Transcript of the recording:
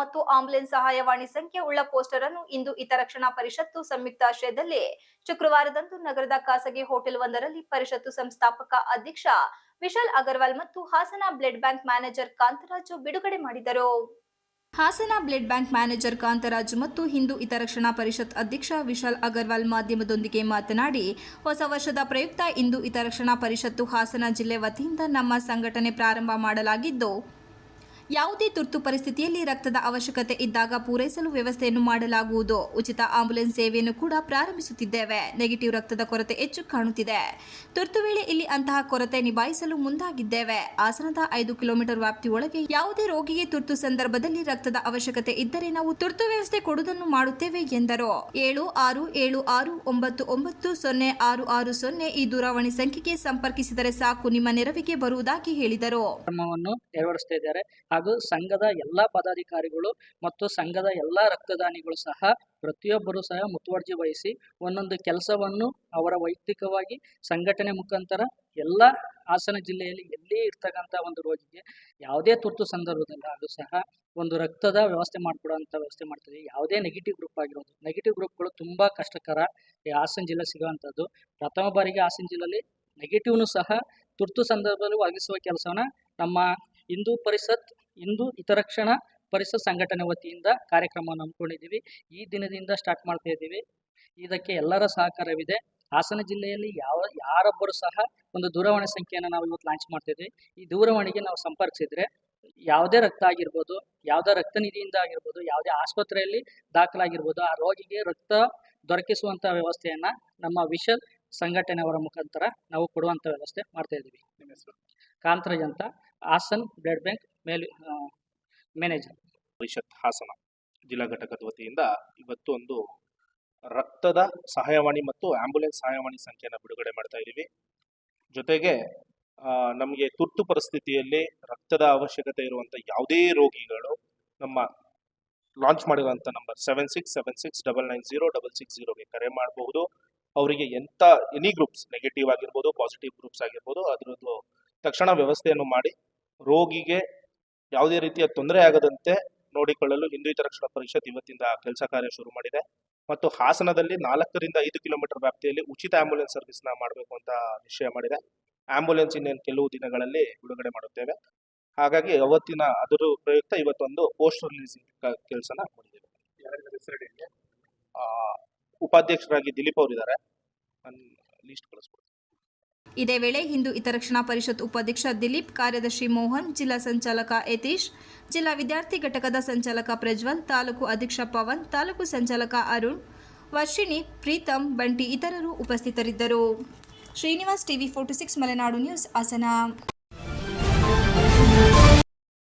ಮತ್ತು ಆಂಬುಲೆನ್ಸ್ ಸಹಾಯವಾಣಿ ಸಂಖ್ಯೆ ಉಳ್ಳ ಪೋಸ್ಟರ್ ಅನ್ನು ಇಂದು ಹಿತರಕ್ಷಣಾ ಪರಿಷತ್ತು ಸಂಯುಕ್ತಾಶ್ರಯದಲ್ಲಿ ಶುಕ್ರವಾರದಂದು ನಗರದ ಖಾಸಗಿ ಹೋಟೆಲ್ ಒಂದರಲ್ಲಿ ಪರಿಷತ್ತು ಸಂಸ್ಥಾಪಕ ಅಧ್ಯಕ್ಷ ವಿಶಾಲ್ ಅಗರ್ವಾಲ್ ಮತ್ತು Hassan blood bank manager Kantharaju ಬಿಡುಗಡೆ ಮಾಡಿದರು. Hassan blood bank manager Kantharaju ಮತ್ತು ಹಿಂದೂ ಹಿತರಕ್ಷಣಾ ಪರಿಷತ್ ಅಧ್ಯಕ್ಷ ವಿಶಾಲ್ ಅಗರ್ವಾಲ್ ಮಾಧ್ಯಮದೊಂದಿಗೆ ಮಾತನಾಡಿ, ಹೊಸ ವರ್ಷದ ಪ್ರಯುಕ್ತ ಇಂದು ಹಿತರಕ್ಷಣಾ ಪರಿಷತ್ತು ಹಾಸನ ಜಿಲ್ಲೆ ವತಿಯಿಂದ ನಮ್ಮ ಸಂಘಟನೆ ಪ್ರಾರಂಭ ಮಾಡಲಾಗಿದ್ದು ಯಾವುದೇ ತುರ್ತು ಪರಿಸ್ಥಿತಿಯಲ್ಲಿ ರಕ್ತದ ಅವಶ್ಯಕತೆ ಇದ್ದಾಗ ಪೂರೈಸಲು ವ್ಯವಸ್ಥೆಯನ್ನು ಮಾಡಲಾಗುವುದು. ಉಚಿತ ಆಂಬುಲೆನ್ಸ್ ಸೇವೆಯನ್ನು ಕೂಡ ಪ್ರಾರಂಭಿಸುತ್ತಿದ್ದೇವೆ. ನೆಗೆಟಿವ್ ರಕ್ತದ ಕೊರತೆ ಹೆಚ್ಚು ಕಾಣುತ್ತಿದೆ. ತುರ್ತು ವೇಳೆ ಇಲ್ಲಿ ಅಂತಹ ಕೊರತೆ ನಿಭಾಯಿಸಲು ಮುಂದಾಗಿದ್ದೇವೆ. ಆಸನದ ಐದು ಕಿಲೋಮೀಟರ್ ವ್ಯಾಪ್ತಿಯೊಳಗೆ ಯಾವುದೇ ರೋಗಿಗೆ ತುರ್ತು ಸಂದರ್ಭದಲ್ಲಿ ರಕ್ತದ ಅವಶ್ಯಕತೆ ಇದ್ದರೆ ನಾವು ತುರ್ತು ವ್ಯವಸ್ಥೆ ಕೊಡುವುದನ್ನು ಮಾಡುತ್ತೇವೆ ಎಂದರು. ಏಳು ಆರು ಏಳು ಆರು ಒಂಬತ್ತು ಒಂಬತ್ತು ಸೊನ್ನೆ ಆರು ಆರು ಸೊನ್ನೆ ಈ ದೂರವಾಣಿ ಸಂಖ್ಯೆಗೆ ಸಂಪರ್ಕಿಸಿದರೆ ಸಾಕು. ನಿಮ್ಮ ನೆರವಿಗೆ ಬರುವುದಾಗಿ ಹೇಳಿದರು. ಕ್ರಮವನ್ನು ಹಾಗೂ ಸಂಘದ ಎಲ್ಲ ಪದಾಧಿಕಾರಿಗಳು ಮತ್ತು ಸಂಘದ ಎಲ್ಲ ರಕ್ತದಾನಿಗಳು ಸಹ ಪ್ರತಿಯೊಬ್ಬರೂ ಸಹ ಮುತುವರ್ಜಿ ವಹಿಸಿ ಒಂದೊಂದು ಕೆಲಸವನ್ನು ಅವರ ವೈಯಕ್ತಿಕವಾಗಿ ಸಂಘಟನೆ ಮುಖಾಂತರ ಎಲ್ಲ ಹಾಸನ ಜಿಲ್ಲೆಯಲ್ಲಿ ಎಲ್ಲಿ ಇರ್ತಕ್ಕಂಥ ಒಂದು ರೋಗಿಗೆ ಯಾವುದೇ ತುರ್ತು ಸಂದರ್ಭದಲ್ಲಿ ಅದು ಸಹ ಒಂದು ರಕ್ತದ ವ್ಯವಸ್ಥೆ ಮಾಡಿಕೊಡುವಂಥ ವ್ಯವಸ್ಥೆ ಮಾಡ್ತೀವಿ ಯಾವುದೇ ನೆಗೆಟಿವ್ ಗ್ರೂಪ್ ಆಗಿರೋದು. ನೆಗೆಟಿವ್ ಗ್ರೂಪ್ಗಳು ತುಂಬ ಕಷ್ಟಕರ ಈ ಹಾಸನ ಜಿಲ್ಲೆ ಸಿಗುವಂಥದ್ದು. ಪ್ರಥಮ ಬಾರಿಗೆ ಹಾಸನ ಜಿಲ್ಲೆಯಲ್ಲಿ ನೆಗೆಟಿವ್ನು ಸಹ ತುರ್ತು ಸಂದರ್ಭದಲ್ಲಿ ಒದಗಿಸುವ ಕೆಲಸವನ್ನ ನಮ್ಮ ಹಿಂದೂ ಪರಿಷತ್ ಹಿಂದೂ ಹಿತರಕ್ಷಣಾ ಪರಿಷತ್ ಸಂಘಟನೆ ವತಿಯಿಂದ ಕಾರ್ಯಕ್ರಮವನ್ನು ಹಮ್ಮಿಕೊಂಡಿದ್ದೀವಿ. ಈ ದಿನದಿಂದ ಸ್ಟಾರ್ಟ್ ಮಾಡ್ತಾ ಇದ್ದೀವಿ. ಇದಕ್ಕೆ ಎಲ್ಲರ ಸಹಕಾರವಿದೆ. ಹಾಸನ ಜಿಲ್ಲೆಯಲ್ಲಿ ಯಾವ, ಯಾರೊಬ್ಬರು ಸಹ ಒಂದು ದೂರವಾಣಿ ಸಂಖ್ಯೆಯನ್ನು ನಾವು ಇವತ್ತು ಲಾಂಚ್ ಮಾಡ್ತಾ ಈ ದೂರವಾಣಿಗೆ ನಾವು ಸಂಪರ್ಕಿಸಿದ್ರೆ ಯಾವುದೇ ರಕ್ತ ಆಗಿರ್ಬೋದು, ಯಾವುದೇ ರಕ್ತ ನಿಧಿಯಿಂದ ಆಗಿರ್ಬೋದು, ಯಾವುದೇ ಆಸ್ಪತ್ರೆಯಲ್ಲಿ ದಾಖಲಾಗಿರ್ಬೋದು, ಆ ರೋಗಿಗೆ ರಕ್ತ ದೊರಕಿಸುವಂಥ ವ್ಯವಸ್ಥೆಯನ್ನ ನಮ್ಮ ವಿಶಲ್ ಸಂಘಟನೆಯವರ ಮುಖಾಂತರ ನಾವು ಕೊಡುವಂಥ ವ್ಯವಸ್ಥೆ ಮಾಡ್ತಾ ಇದ್ದೀವಿ. ಕಾಂತರಾಜ್ ಅಂತ ಹಾಸನ್ ಬ್ಲಡ್ ಬ್ಯಾಂಕ್ ಮೇಲ್ ಮ್ಯಾನೇಜರ್. ಪರಿಷತ್ ಹಾಸನ ಜಿಲ್ಲಾ ಘಟಕದ ವತಿಯಿಂದ ಇವತ್ತು ಒಂದು ರಕ್ತದ ಸಹಾಯವಾಣಿ ಮತ್ತು ಆಂಬ್ಯುಲೆನ್ಸ್ ಸಹಾಯವಾಣಿ ಸಂಖ್ಯೆಯನ್ನು ಬಿಡುಗಡೆ ಮಾಡ್ತಾ ಇದ್ದೀವಿ. ಜೊತೆಗೆ ನಮಗೆ ತುರ್ತು ಪರಿಸ್ಥಿತಿಯಲ್ಲಿ ರಕ್ತದ ಅವಶ್ಯಕತೆ ಇರುವಂಥ ಯಾವುದೇ ರೋಗಿಗಳು ನಮ್ಮ ಲಾಂಚ್ ಮಾಡಿರುವಂಥ number seven six seven six double nine zero double six ಜೀರೋಗೆ ಕರೆ ಮಾಡಬಹುದು. ಅವರಿಗೆ ಎಂಥ ಎನಿ ಗ್ರೂಪ್ಸ್ ನೆಗೆಟಿವ್ ಆಗಿರ್ಬೋದು, ಪಾಸಿಟಿವ್ ಗ್ರೂಪ್ಸ್ ಆಗಿರ್ಬೋದು, ಅದರದ್ದು ತಕ್ಷಣ ವ್ಯವಸ್ಥೆಯನ್ನು ಮಾಡಿ ರೋಗಿಗೆ ಯಾವುದೇ ರೀತಿಯ ತೊಂದರೆ ಆಗದಂತೆ ನೋಡಿಕೊಳ್ಳಲು ಹಿಂದೂ ಹಿತರಕ್ಷಣಾ ಪರಿಷತ್ ಇವತ್ತಿಂದ ಕೆಲಸ ಕಾರ್ಯ ಶುರು ಮಾಡಿದೆ. ಮತ್ತು ಹಾಸನದಲ್ಲಿ ನಾಲ್ಕರಿಂದ ಐದು ಕಿಲೋಮೀಟರ್ ವ್ಯಾಪ್ತಿಯಲ್ಲಿ ಉಚಿತ ಆಂಬ್ಯುಲೆನ್ಸ್ ಸರ್ವಿಸ್ನ ಮಾಡಬೇಕು ಅಂತ ನಿಶ್ಚಯ ಮಾಡಿದೆ. ಆಂಬ್ಯುಲೆನ್ಸ್ ಇನ್ನೇನು ಕೆಲವು ದಿನಗಳಲ್ಲಿ ಬಿಡುಗಡೆ ಮಾಡುತ್ತೇವೆ. ಹಾಗಾಗಿ ಅವತ್ತಿನ ಅದರ ಪ್ರಯುಕ್ತ ಇವತ್ತೊಂದು ಪೋಸ್ಟ್ ರಿಲೀಸಿಂಗ್ ಕೆಲಸನ ಮಾಡಿದ್ದೇವೆ ಉಪಾಧ್ಯಕ್ಷರಾಗಿ ದಿಲೀಪ್ ಅವರಿದ್ದಾರೆ. ಇದೇ ವೇಳೆ ಹಿಂದೂ ಹಿತರಕ್ಷಣಾ ಪರಿಷತ್ ಉಪಾಧ್ಯಕ್ಷ ದಿಲೀಪ್, ಕಾರ್ಯದರ್ಶಿ ಮೋಹನ್, ಜಿಲ್ಲಾ ಸಂಚಾಲಕ ಯತೀಶ್, ಜಿಲ್ಲಾ ವಿದ್ಯಾರ್ಥಿ ಘಟಕದ ಸಂಚಾಲಕ ಪ್ರಜ್ವಲ್, ತಾಲೂಕು ಅಧ್ಯಕ್ಷ ಪವನ್, ತಾಲೂಕು ಸಂಚಾಲಕ ಅರುಣ್, ವರ್ಷಿಣಿ, ಪ್ರೀತಮ್, ಬಂಟಿ ಇತರರು ಉಪಸ್ಥಿತರಿದ್ದರು. Srinivas TV forty six Malenadu news Hassan.